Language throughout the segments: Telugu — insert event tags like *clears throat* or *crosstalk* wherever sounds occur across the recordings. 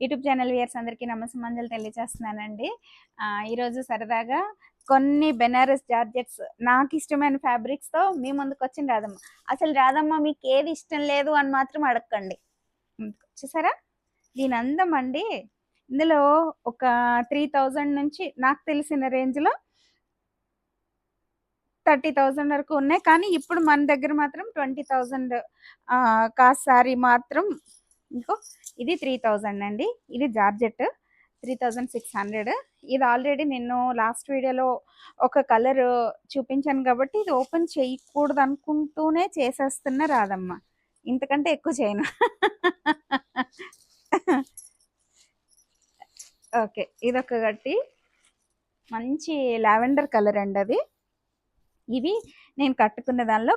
యూట్యూబ్ ఛానల్ వ్యూయర్స్ అందరికీ నమస్కారం తెలియజేస్తున్నానండి. ఈరోజు సరదాగా కొన్ని బెనారస్ జార్జెట్స్ నాకు ఇష్టమైన ఫ్యాబ్రిక్స్తో మీ ముందుకు వచ్చింది రాధమ్మ. అసలు రాధమ్మ మీకు ఏది ఇష్టం లేదు అని మాత్రం అడగండి చూసారా దీని అందం అండి ఇందులో ఒక త్రీ థౌజండ్ నుంచి నాకు తెలిసిన రేంజ్లో థర్టీ థౌజండ్ వరకు ఉన్నాయి. కానీ ఇప్పుడు మన దగ్గర మాత్రం ట్వంటీ థౌజండ్ కాస్ట్ సారీ మాత్రం ఇంకో ఇది త్రీ థౌజండ్ అండి. ఇది georgette three thousand six hundred ఇది ఆల్రెడీ నేను లాస్ట్ వీడియోలో ఒక కలర్ చూపించాను కాబట్టి ఇది ఓపెన్ చేయకూడదు అనుకుంటూనే చేసేస్తున్న రాదమ్మ ఇంతకంటే ఎక్కువ చేయను. ఓకే ఇదొక గట్టి. మంచి లావెండర్ కలర్ అండి అది. ఇవి నేను కట్టుకున్న దానిలో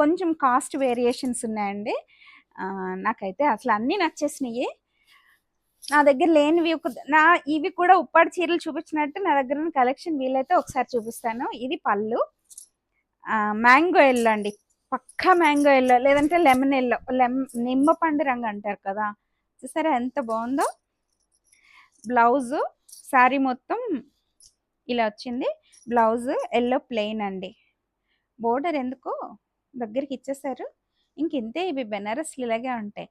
కొంచెం కాస్ట్ వేరియేషన్స్ ఉన్నాయండి. నాకైతే అసలు అన్నీ నచ్చేసినాయి. నా దగ్గర లేనివి నా ఇవి కూడా ఉప్పాడు చీరలు చూపించినట్టు నా దగ్గర ఉన్న కలెక్షన్ వీలైతే ఒకసారి చూపిస్తాను. ఇది పళ్ళు. మ్యాంగో ఎల్లో అండి. పక్కా మ్యాంగో ఎల్లో లేదంటే లెమన్ ఎల్లో లెమ్ నిమ్మ పండు రంగు అంటారు కదా. చూసారా ఎంత బాగుందో? బ్లౌజు శారీ మొత్తం ఇలా వచ్చింది. బ్లౌజ్ ఎల్లో ప్లెయిన్ అండి. బోర్డర్ ఎందుకో దగ్గరికి ఇచ్చేసారు? ఇంతే ఇవి బెనారస్లు ఇలాగే ఉంటాయి.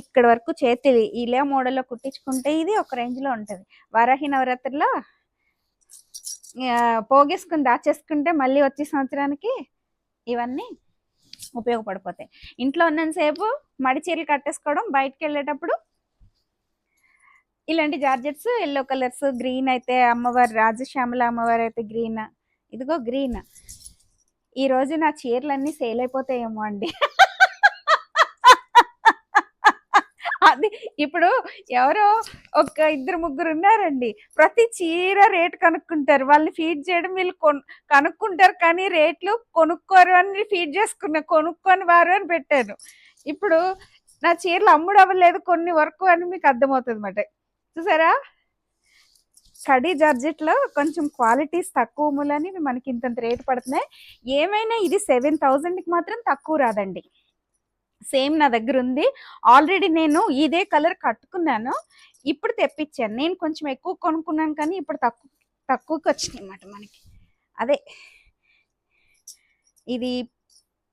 ఇక్కడ వరకు చేతి ఇలా మోడల్లో కుట్టించుకుంటే ఇది ఒక రేంజ్లో ఉంటుంది. వారాహి నవరాత్రిలో పోగేసుకుని దాచేసుకుంటే మళ్ళీ వచ్చే సంవత్సరానికి ఇవన్నీ ఉపయోగపడిపోతాయి. ఇంట్లో ఉన్నంతసేపు మడి చీరలు కట్టేసుకోవడం బయటకు వెళ్ళేటప్పుడు ఇలాంటి జార్జెట్స్ ఎల్లో కలర్స్ గ్రీన్ అయితే అమ్మవారు రాజశ్యామల అమ్మవారు అయితే గ్రీన్ ఇదిగో గ్రీన్. ఈ రోజు నా చీరలన్నీ సేల్ అయిపోతాయేమో అండి. *laughs* అది ఇప్పుడు ఎవరో ఒక ఇద్దరు ముగ్గురు ఉన్నారండి. ప్రతి చీర రేట్ కనుక్కుంటారు. వాళ్ళని ఫీడ్ చేయడం వీళ్ళు కొను కనుక్కుంటారు కానీ రేట్లు కొనుక్కోరు అని ఫీడ్ చేసుకున్న కొనుక్కొని వారు అని పెట్టాను. ఇప్పుడు నా చీరలు అమ్ముడు అవ్వలేదు కొన్ని వరకు అని మీకు అర్థమవుతుంది అన్నమాట చూసారా? కడీ జార్జెట్లో కొంచెం క్వాలిటీస్ తక్కువ మూలని మనకి ఇంతంత రేటు పడుతున్నాయి. ఏమైనా ఇది సెవెన్ థౌజండ్కి మాత్రం తక్కువ రాదండి. సేమ్ నా దగ్గర ఉంది. ఆల్రెడీ నేను ఇదే కలర్ కట్టుకున్నాను. ఇప్పుడు తెప్పించాను. నేను కొంచెం ఎక్కువ కొనుక్కున్నాను కానీ ఇప్పుడు తక్కువ తక్కువకి వచ్చినాయి అన్నమాట మనకి. అదే. ఇది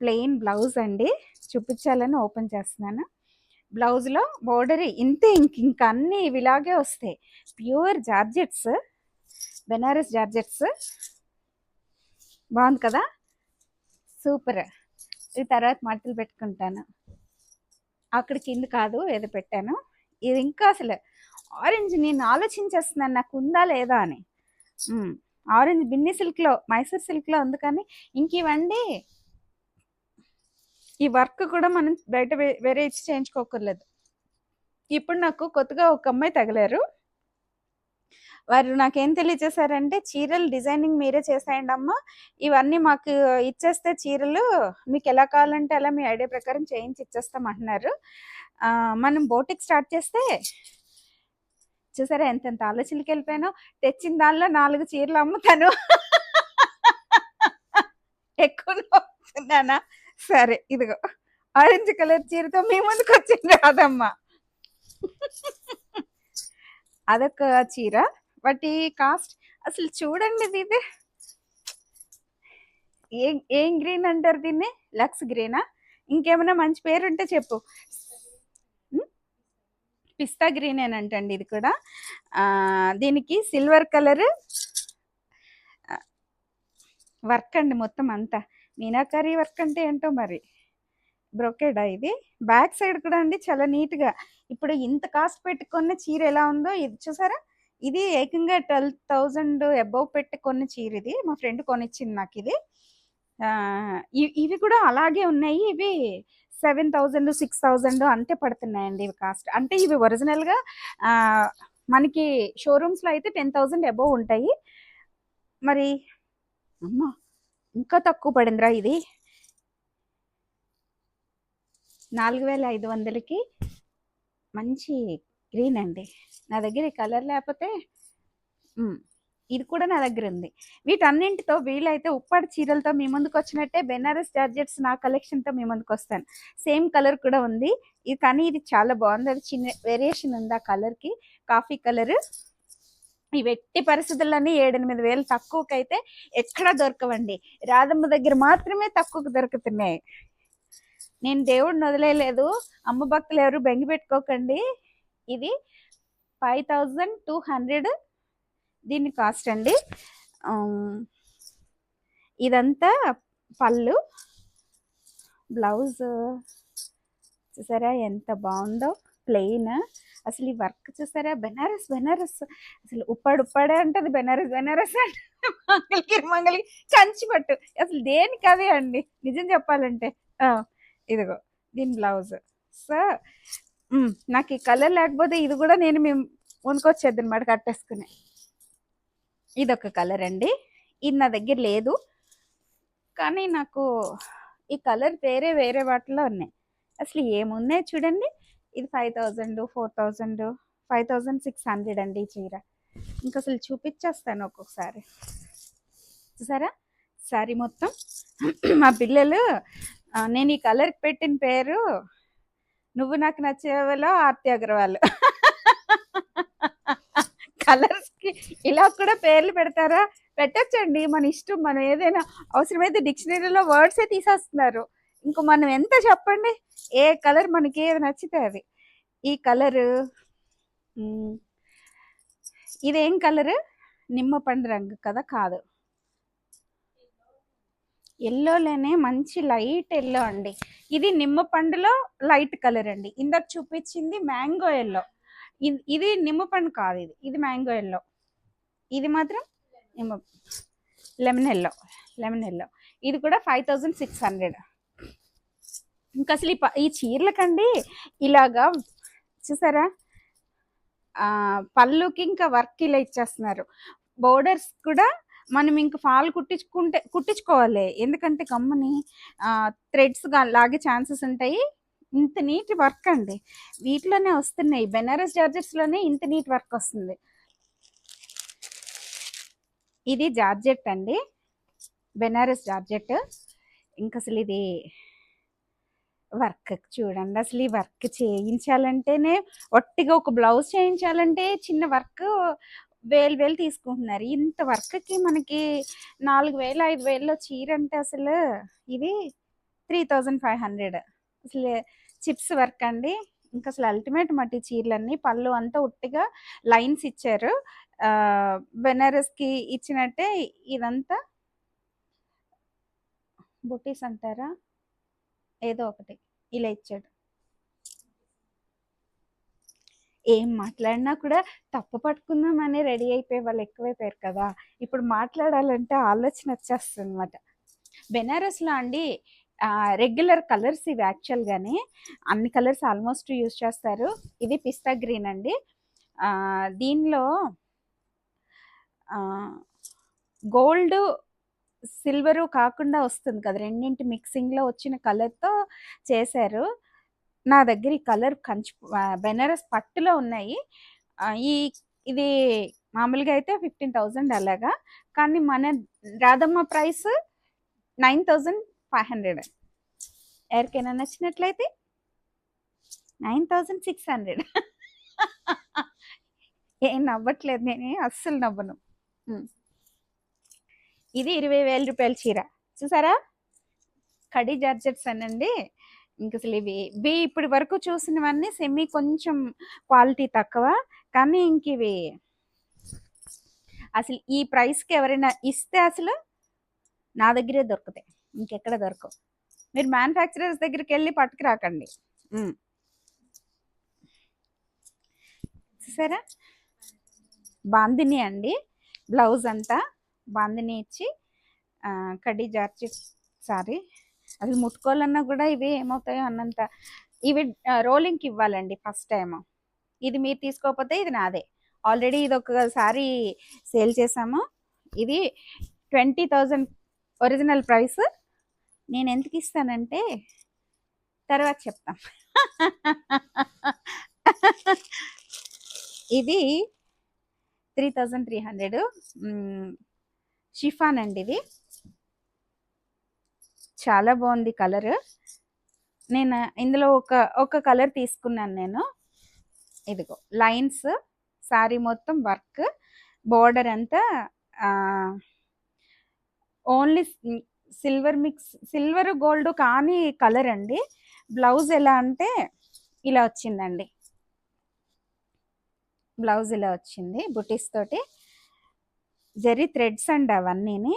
ప్లెయిన్ బ్లౌజ్ అండి. చూపించాలని ఓపెన్ చేస్తున్నాను. బ్లౌజ్లో బోర్డర్ ఇంతే ఇంక ఇంకా అన్నీ ఇలాగే వస్తాయి. Pure georgettes Banaras georgettes. బాగుంది కదా? సూపర్. ఇది తర్వాత మడతలు పెట్టుకుంటాను. అక్కడ కింద కాదు ఏదో పెట్టాను. ఇది ఇంకా అసలు ఆరెంజ్ నేను ఆలోచించేస్తున్నాను నాకు ఉందా లేదా అని. ఆరెంజ్ బిన్ని సిల్క్లో మైసూర్ సిల్క్లో ఉంది కానీ ఇంక ఇవ్వండి ఈ వర్క్ కూడా మనం బయట వేరే ఇచ్చి చేయించుకోకర్లేదు. ఇప్పుడు నాకు కొత్తగా ఒక అమ్మాయి తగిలారు. వారు నాకేం తెలియజేశారంటే చీరలు డిజైనింగ్ మీరే చేసేయండి అమ్మ. ఇవన్నీ మాకు ఇచ్చేస్తే చీరలు మీకు ఎలా కావాలంటే అలా మీ ఐడియా ప్రకారం చేయించి ఇచ్చేస్తాం అంటున్నారు మనం బోటిక్ స్టార్ట్ చేస్తే చూసారా ఎంతెంత ఆలోచనకి వెళ్ళిపోయానో. తెచ్చిన దానిలో నాలుగు చీరలు అమ్ముతాను. ఎక్కువ నవ్వుతున్నానా సరే ఇదిగో. ఆరెంజ్ కలర్ చీరతో మీ ముందుకు వచ్చింది రాదమ్మా. అదొక చీర. వాటి కాస్ట్ అసలు చూడండి ఇది ఏం ఏం గ్రీన్ అంటారు దీన్ని? లక్స్ గ్రీనా? ఇంకేమైనా మంచి పేరు ఉంటే చెప్పు పిస్తా గ్రీన్ అంటండి ఇది కూడా. దీనికి సిల్వర్ కలర్. వర్క్ అండి మొత్తం అంతా. మీనాకారి వర్క్ అంటే ఏంటో మరి? బ్రొకేడా ఇది? బ్యాక్ సైడ్ కూడా అండి చాలా నీట్గా. ఇప్పుడు ఇంత కాస్ట్ పెట్టుకున్న చీర ఎలా ఉందో ఇది చూసారా? ఇది ఏకంగా ట్వెల్వ్ థౌజండ్ అబౌవ్ పెట్టి కొన్న చీర ఇది. మా ఫ్రెండ్ కొనిచ్చింది నాకు ఇది. ఇవి కూడా అలాగే ఉన్నాయి. ఇవి సెవెన్ థౌజండ్ సిక్స్ థౌజండ్ అంతే పడుతున్నాయండి ఇవి కాస్ట్. అంటే ఇవి ఒరిజినల్గా మనకి షోరూమ్స్లో అయితే టెన్ థౌజండ్ అబౌవ్ ఉంటాయి. మరి అమ్మా ఇంకా తక్కువ పడిందిరా ఇది. నాలుగు వేల ఐదు వందలకి మంచి గ్రీన్ అండి. నా దగ్గర ఈ కలర్ లేకపోతే ఇది కూడా నా దగ్గర ఉంది. వీటన్నింటితో వీలైతే ఉప్పాడు చీరలతో మీ ముందుకు వచ్చినట్టే బెనారస్ జార్జెట్స్ నా కలెక్షన్తో మీ ముందుకు వస్తాను. సేమ్ కలర్ కూడా ఉంది. ఇది కానీ ఇది చాలా బాగుంది. అది చిన్న వేరియేషన్ ఉంది ఆ కలర్కి కాఫీ కలర్ ఈ వెట్టి పరిస్థితుల్లోనే ఏడెనిమిది వేలు తక్కువకైతే ఎక్కడా దొరకవండి. రాధమ్మ దగ్గర మాత్రమే తక్కువకు దొరుకుతున్నాయి. నేను దేవుడిని వదిలేయలేదు అమ్మ భక్తులు ఎవరు బెంగి పెట్టుకోకండి. ఇది ఫైవ్ థౌజండ్ టూ హండ్రెడ్ దీని కాస్ట్ అండి. ఇదంతా పళ్ళు. బ్లౌజ్ చూసారా ఎంత బాగుందో ప్లెయిన్. అసలు ఈ వర్క్ చూసారా? బెనారస్ బెనారస్. అసలు ఉప్పాడు ఉప్పాడే అంటది బెనారస్ బెనారస్ అంటే మంగళగిరి మంగళగిరి. కంచి పట్టు అసలు దేనికి అదే అండి? నిజం చెప్పాలంటే. ఇదిగో దీని బ్లౌజ్. సో నాకు ఈ కలర్ లేకపోతే ఇది కూడా నేను మేము కొనుక్కొచ్చేది అనమాట కట్టేసుకుని. ఇదొక కలర్ అండి. ఇది నా దగ్గర లేదు. కానీ నాకు ఈ కలర్ వేరే వేరే వాటిలో ఉన్నాయి. అసలు ఏమున్నాయి చూడండి. ఇది five thousand four thousand five thousand six hundred అండి ఈ చీర. ఇంకా అసలు చూపించేస్తాను ఒక్కొక్కసారి. చూసారా? సారీ మొత్తం. *clears throat* మా పిల్లలు నేను ఈ కలర్ పెట్టిన పేరు నువ్వు నాకు నచ్చేవలో ఆర్తి అగర్వాల్. కలర్స్కి ఇలా కూడా పేర్లు పెడతారా? పెట్టచ్చండి మన ఇష్టం మనం ఏదైనా అవసరమైతే డిక్షనరీలో వర్డ్సే తీసేస్తున్నారు. ఇంకో మనం ఎంత చెప్పండి? ఏ కలర్ మనకి ఏది నచ్చితే అది. ఈ కలరు ఇదేం కలరు నిమ్మ పండు రంగు కదా కాదు. ఎల్లోలోనే మంచి లైట్ ఎల్లో అండి ఇది నిమ్మ పండులో లైట్ కలర్ అండి ఇందాక చూపించింది మ్యాంగో ఎల్లో ఇది నిమ్మ పండు కాదు ఇది ఇది మ్యాంగో ఎల్లో ఇది మాత్రం నిమ్మ లెమన్ ఎల్లో లెమన్ ఎల్లో ఇది కూడా ఫైవ్ థౌజండ్ సిక్స్ హండ్రెడ్ ఇంకా అసలు ఈ ప- ఈ చీరలకండి ఇలాగా చూసారా? పళ్ళుకి ఇంకా వర్క్ ఇలా ఇచ్చేస్తున్నారు. బోర్డర్స్ కూడా మనం ఇంక ఫాల్ కుట్టించుకుంటే కుట్టించుకోవాలి. ఎందుకంటే గమ్మని థ్రెడ్స్ లాగే ఛాన్సెస్ ఉంటాయి. ఇంత నీట్ వర్క్ అండి. వీటిలోనే వస్తున్నాయి. బెనారస్ జార్జెట్స్లోనే ఇంత నీట్ వర్క్ వస్తుంది. ఇది జార్జెట్ అండి. బెనారస్ జార్జెట్ ఇంకా అసలు ఇది వర్క్ చూడండి అసలు ఈ వర్క్ చేయించాలంటేనే ఒట్టిగా ఒక బ్లౌజ్ చేయించాలంటే చిన్న వర్క్ వేలు వేలు తీసుకుంటున్నారు. ఇంత వర్క్కి మనకి నాలుగు వేలు ఐదు వేలలో చీర అంటే అసలు ఇది త్రీ థౌజండ్ ఫైవ్ హండ్రెడ్. అసలు చిప్స్ వర్క్ అండి. ఇంకా అసలు అల్టిమేట్ మట్టి చీరలన్నీ పళ్ళు అంతా ఉట్టిగా లైన్స్ ఇచ్చారు. బెనారస్కి ఇచ్చినట్టే ఇదంతా బుటీస్ అంటారా? ఏదో ఒకటి ఇలా ఇచ్చాడు. ఏం మాట్లాడినా కూడా తప్పు పట్టుకుందామని రెడీ అయిపోయే వాళ్ళు ఎక్కువైపోయారు కదా. ఇప్పుడు మాట్లాడాలంటే ఆలోచన వచ్చేస్తుంది అనమాట బెనారస్లో అండి రెగ్యులర్ కలర్స్ ఇవి యాక్చువల్గానే అన్ని కలర్స్ ఆల్మోస్ట్ యూజ్ చేస్తారు. ఇది పిస్తా గ్రీన్ అండి. దీనిలో గోల్డ్ సిల్వరు కాకుండా వస్తుంది కదా. రెండింటి మిక్సింగ్లో వచ్చిన కలర్తో చేశారు. నా దగ్గర ఈ కలర్ కంచి బెనారస్ పట్టులో ఉన్నాయి. ఈ ఇది మామూలుగా అయితే ఫిఫ్టీన్ థౌజండ్ అలాగా. కానీ మన Radhamma price nine thousand five hundred. ఎవరికైనా నచ్చినట్లయితే నైన్ థౌజండ్ సిక్స్ హండ్రెడ్. ఏం నవ్వట్లేదు నేను అస్సలు నవ్వను. ఇది ఇరవై వేల రూపాయల చీర. చూసారా? కడి జార్జెట్స్ అనండి. ఇంక అసలు ఇవి ఇవి ఇప్పటి వరకు చూసినవన్నీ సెమీ కొంచెం క్వాలిటీ తక్కువ. కానీ ఇంక ఇవి అసలు ఈ ప్రైస్కి ఎవరైనా ఇస్తే అసలు నా దగ్గరే దొరుకుతాయి. ఇంకెక్కడ దొరకవు. మీరు మ్యానుఫ్యాక్చరర్స్ దగ్గరికి వెళ్ళి పట్టుకురాకండి. చూసారా? బాందిని అండి. బ్లౌజ్ అంతా బాందిని ఇచ్చి కడ్డీ జార్చి సారీ అసలు ముట్టుకోవాలన్నా కూడా ఇవి ఏమవుతాయో అన్నంత ఇవి రోలింగ్కి ఇవ్వాలండి ఫస్ట్ టైం ఇది మీరు తీసుకోకపోతే ఇది నాదే. ఆల్రెడీ ఇది ఒకసారి సేల్ చేసాము. ఇది ట్వంటీ థౌజండ్ ఒరిజినల్ ప్రైస్ నేను ఎందుకు ఇస్తానంటే తర్వాత చెప్తాం. ఇది three thousand three hundred chiffon అండి ఇది. చాలా బాగుంది కలర్. నేను ఇందులో ఒక ఒక కలర్ తీసుకున్నాను నేను. ఇదిగో లైన్స్ శారీ మొత్తం వర్క్ బోర్డర్ అంతా only silver mix silver gold కానీ కలర్ అండి. బ్లౌజ్ ఎలా అంటే ఇలా వచ్చిందండి. బ్లౌజ్ ఇలా వచ్చింది బుటీస్ తోటి. జరీ థ్రెడ్స్ అండి అవన్నీని.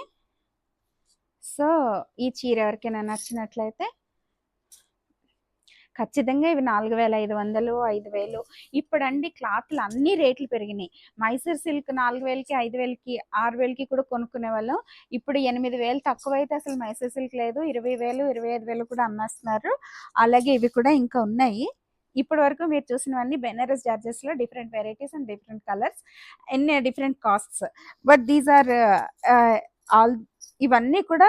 ఈ చీర ఎవరికైనా నచ్చినట్లయితే ఖచ్చితంగా ఇవి నాలుగు వేల ఐదు వందలు ఐదు వేలు. ఇప్పుడండి క్లాత్లు అన్ని రేట్లు పెరిగినాయి. మైసూర్ సిల్క్ నాలుగు వేలకి ఐదు వేలకి ఆరు వేలకి కూడా కొనుక్కునే వాళ్ళం. ఇప్పుడు ఎనిమిది వేలు తక్కువ అయితే అసలు మైసూర్ సిల్క్ లేదు. ఇరవై వేలు ఇరవై ఐదు వేలు కూడా అమ్మేస్తున్నారు. అలాగే ఇవి కూడా ఇంకా ఉన్నాయి. ఇప్పటి వరకు మీరు చూసినవన్నీ Banaras జార్జెస్లో different varieties and different colours. ఎన్ని different costs. But these are all ఇవన్నీ కూడా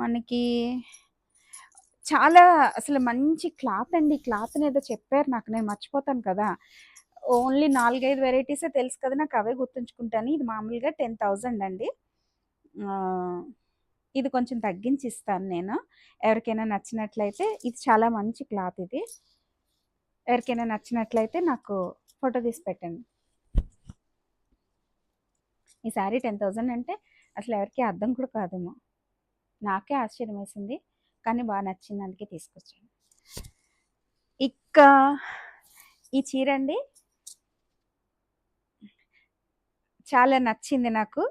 మనకి చాలా అసలు మంచి క్లాత్ అండి. క్లాత్ ఏదో చెప్పారు నాకు. నేను మర్చిపోతాను కదా. ఓన్లీ నాలుగైదు వెరైటీసే తెలుసు కదా. నాకు అవే గుర్తుంచుకుంటాను. ఇది మామూలుగా టెన్ థౌజండ్ అండి. ఇది కొంచెం తగ్గించి ఇస్తాను నేను. ఎవరికైనా నచ్చినట్లయితే ఇది చాలా మంచి క్లాత్ ఇది. ఎవరికైనా నచ్చినట్లయితే నాకు ఫోటో తీసి పెట్టండి. ఈ శారీ టెన్ థౌజండ్ అంటే అసలు ఎవరికి అర్థం కూడా కాదేమో. నాకే ఆశ్చర్యం వేసింది కానీ బాగా నచ్చింది అందుకే తీసుకొచ్చాను. ఇక ఈ చీర అండి. చాలా నచ్చింది నాకు.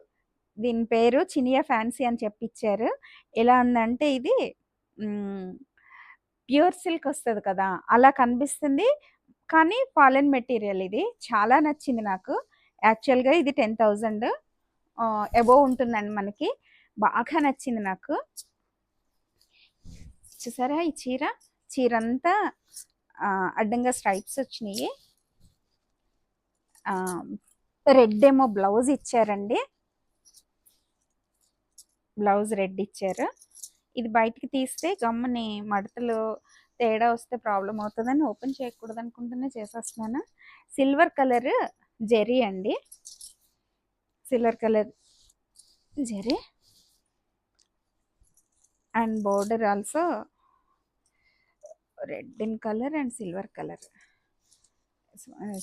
దీని పేరు చినియా ఫ్యాన్సీ అని చెప్పిచ్చారు. ఎలా ఉందంటే ఇది ప్యూర్ సిల్క్ వస్తుంది కదా అలా కనిపిస్తుంది. కానీ ఫాలెన్ మెటీరియల్ ఇది. చాలా నచ్చింది నాకు. యాక్చువల్గా ఇది టెన్ థౌజండ్. ఎబో ఉంటుందండి మనకి. బాగా నచ్చింది నాకు. చూసారా ఈ చీర? చీర అంతా అడ్డంగా స్ట్రైప్స్ వచ్చినాయి. రెడ్ ఏమో బ్లౌజ్ ఇచ్చారండి. బ్లౌజ్ రెడ్ ఇచ్చారు. ఇది బయటికి తీస్తే గమ్ముని మడతలు తేడా వస్తే ప్రాబ్లం అవుతుందని ఓపెన్ చేయకూడదు అనుకుంటూనే చేసేస్తున్నాను. సిల్వర్ కలర్ జెరీ అండి. Silver colour. Zari and border also red in colour and silver colour.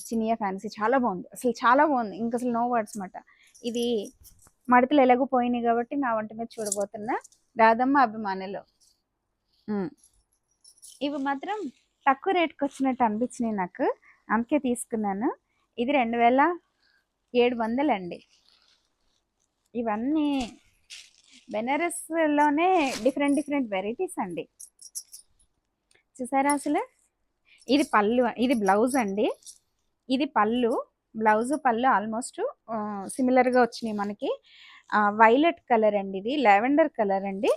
Chiniya fancy. చాలా బాగుంది. అసలు చాలా బాగుంది. ఇంకా అసలు నో వర్డ్స్ మాట. ఇది మడతలు ఎలాగో పోయినాయి కాబట్టి నా వంట మీద చూడబోతున్నా. రాధమ్మ అభిమానులు. ఇవి మాత్రం తక్కువ రేట్కి వచ్చినట్టు అనిపించినాయి నాకు. అందుకే తీసుకున్నాను. ఇది రెండు వేల ఏడు వందలండి. ఇవన్నీ బెనారస్లోనే డిఫరెంట్ డిఫరెంట్ వెరైటీస్ అండి. చూసారా అసలు? ఇది పళ్ళు ఇది బ్లౌజ్ అండి. ఇది పళ్ళు బ్లౌజ్ పళ్ళు ఆల్మోస్ట్ సిమిలర్గా వచ్చినాయి మనకి. వైలెట్ కలర్ అండి ఇది లావెండర్ కలర్ అండి.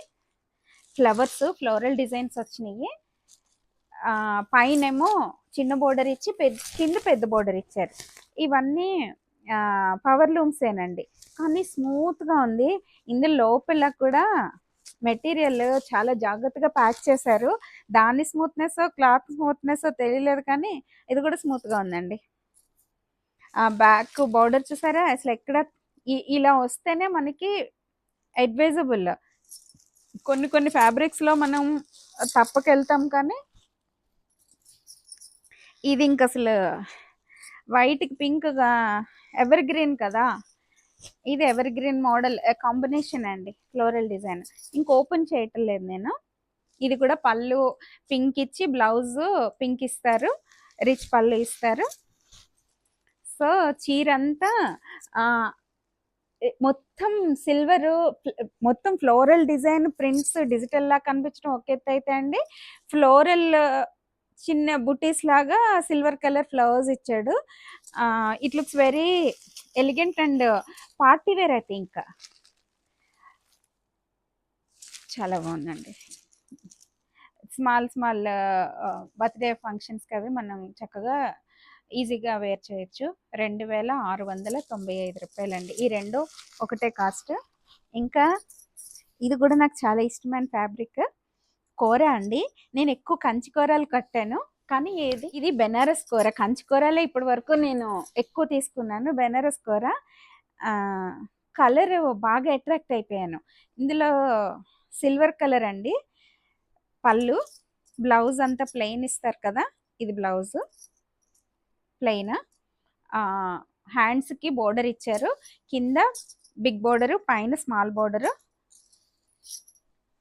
ఫ్లవర్స్ ఫ్లోరల్ డిజైన్స్ వచ్చినాయి. పైన పైనేమో చిన్న బోర్డర్ ఇచ్చి పెద్ద కింద పెద్ద బోర్డర్ ఇచ్చారు. ఇవన్నీ పవర్ లూమ్సేనండి కానీ స్మూత్గా ఉంది. ఇందులో లోపల కూడా మెటీరియల్ చాలా జాగ్రత్తగా ప్యాక్ చేశారు. దాని స్మూత్నెస్ క్లాత్ స్మూత్నెస్ తెలియలేదు కానీ ఇది కూడా స్మూత్గా ఉందండి. ఆ బ్యాక్ బార్డర్ చూసారా? అసలు ఎక్కడ ఇలా వస్తేనే మనకి అడ్వైజబుల్ కొన్ని కొన్ని ఫ్యాబ్రిక్స్లో మనం తప్పకెళ్తాం కానీ ఇది ఇంక అసలు వైట్కి పింక్గా ఎవర్ గ్రీన్ కదా. ఇది ఎవర్ గ్రీన్ మోడల్ కాంబినేషన్ అండి ఫ్లోరల్ డిజైన్ ఇంక ఓపెన్ చేయటం లేదు నేను. ఇది కూడా పళ్ళు పింక్ ఇచ్చి బ్లౌజ్ పింక్ ఇస్తారు రిచ్ పళ్ళు ఇస్తారు. సో చీర అంతా మొత్తం సిల్వర్ మొత్తం ఫ్లోరల్ డిజైన్ ప్రింట్స్ డిజిటల్ లా కనిపించడం ఒక ఎత్తు అయితే అండి. ఫ్లోరల్ చిన్న బుటీస్ లాగా సిల్వర్ కలర్ ఫ్లవర్స్ ఇచ్చాడు. It looks very elegant and party wear అయితే ఇంకా చాలా బాగుందండి. Small small uh, uh, birthday ఫంక్షన్స్కి అవి మనం చక్కగా ఈజీగా వేర్ చేయొచ్చు. రెండు వేల ఆరు వందల తొంభై ఐదు రూపాయలండి. ఈ రెండు ఒకటే కాస్ట్ ఇంకా ఇది కూడా నాకు చాలా ఇష్టమైన ఫ్యాబ్రిక్ కూర అండి. నేను ఎక్కువ కంచి కూరలు కట్టాను. కానీ ఏది ఇది బెనారస్ కూర. కంచి కూరలే ఇప్పటి వరకు నేను ఎక్కువ తీసుకున్నాను. బెనారస్ కూర. కలర్ బాగా అట్రాక్ట్ అయిపోయాను. ఇందులో సిల్వర్ కలర్ అండి. పళ్ళు. బ్లౌజ్ అంతా ప్లెయిన్ ఇస్తారు కదా? ఇది బ్లౌజ్. ప్లెయిన్. హ్యాండ్స్కి బోర్డర్ ఇచ్చారు. కింద బిగ్ బోర్డర్ పైన small border.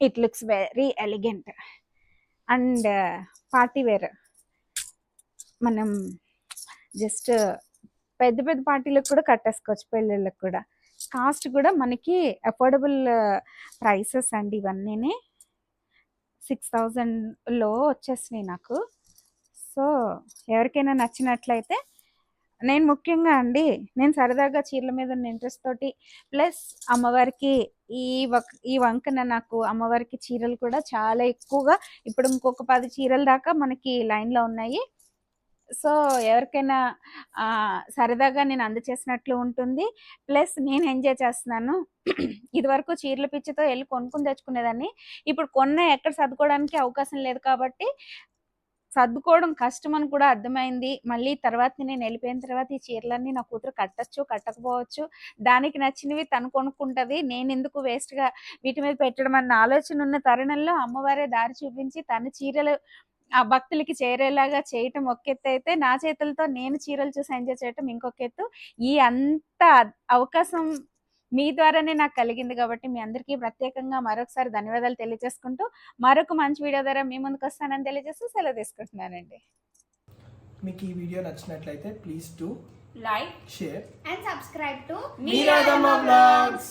It looks very elegant. And party wear. మనం జస్ట్ పెద్ద పెద్ద పార్టీలకు కూడా కట్టేసుకోవచ్చు పెళ్ళిళ్ళకి కూడా. కాస్ట్ కూడా మనకి అఫోర్డబుల్ ప్రైసెస్ అండి ఇవన్నీ సిక్స్ థౌజండ్లో వచ్చేసినాయి నాకు. సో ఎవరికైనా నచ్చినట్లయితే నేను ముఖ్యంగా అండి నేను సరదాగా చీరల మీద ఉన్న ఇంట్రెస్ట్ తోటి ప్లస్ అమ్మవారికి ఈ వక్ ఈ వంకన నాకు అమ్మవారికి చీరలు కూడా చాలా ఎక్కువగా ఇప్పుడు ఇంకొక పది చీరల దాకా మనకి లైన్లో ఉన్నాయి. సో ఎవరికైనా సరదాగా నేను అందచేసినట్లు ఉంటుంది. ప్లస్ నేను ఎంజాయ్ చేస్తున్నాను. *clears throat* ఇదివరకు చీరల పిచ్చితో వెళ్ళి కొనుక్కుని తెచ్చుకునేదాన్ని. ఇప్పుడు కొన్న ఎక్కడ సర్దుకోవడానికి అవకాశం లేదు కాబట్టి సర్దుకోవడం కష్టం అని కూడా అర్థమైంది. మళ్ళీ తర్వాత నేను వెళ్ళిపోయిన తర్వాత ఈ చీరలన్నీ నా కూతురు కట్టచ్చు కట్టకపోవచ్చు. దానికి నచ్చినవి తను కొనుక్కుంటది. నేను ఎందుకు వేస్ట్గా వీటి మీద పెట్టడం అన్న ఆలోచన ఉన్న తరుణంలో అమ్మవారే దారి చూపించి తన చీరలు ఆ భక్తులకి చేరేలాగా చేయటం ఒక ఎత్తు అయితే నా చేతులతో నేను చీరలు చూసి ఎంజాయ్ చేయటం ఇంకొక ఎత్తు. ఈ అంత అవకాశం మీ ద్వారానే నాకు కలిగింది కాబట్టి మీ అందరికీ ప్రత్యేకంగా మరొకసారి ధన్యవాదాలు తెలియజేసుకుంటూ మరొక మంచి వీడియో ద్వారా మీ ముందుకు వస్తానని తెలియజేస్తూ సెలవు తీసుకుంటున్నానండి. మీకు ఈ వీడియో నచ్చినట్లయితే please to like share subscribe to మీరాదమ్మ బ్లాగ్స్.